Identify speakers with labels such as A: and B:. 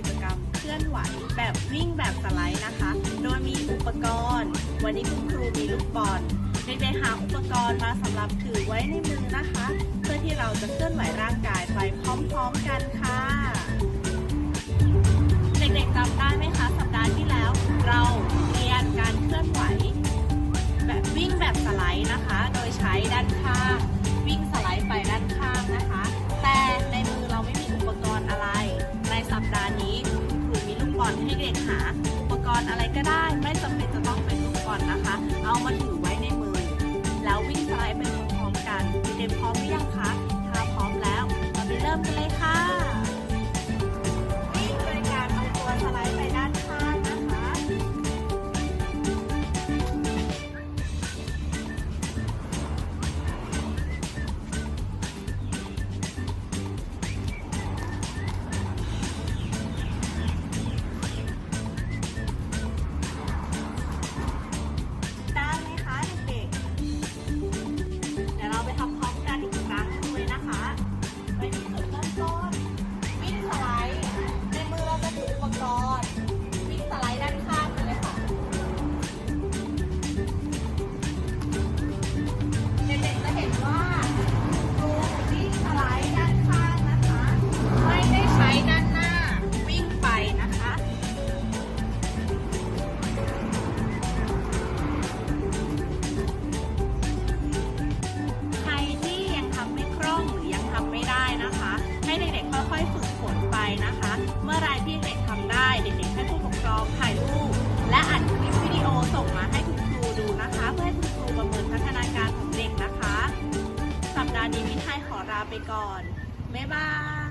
A: กิจกรรมเคลื่อนไหวแบบวิ่งแบบสไลด์นะคะ โดยมีอุปกรณ์ วันนี้คุณครูมีลูกบอลเด็กๆหาอุปกรณ์มาสำหรับถือไว้ในมือนะคะ เพื่อที่เราจะเคลื่อนไหวร่างกายไปพร้อมๆกันค่ะ อลให้เด็กหาอุปกรณ์อะไรก็ได้ ไม่จำเป็นจะต้องเป็นอุปกรณ์นะคะ นะคะ เมื่อไรที่เด็กทำได้ เด็กๆให้ผู้ปกครองถ่ายรูปและอัดคลิปวิดีโอส่งมาให้คุณครูดูนะคะ เพื่อให้คุณครูประเมินพัฒนาการของเด็กนะคะ สัปดาห์นี้มิทายขอลาไปก่อนบ๊ายบาย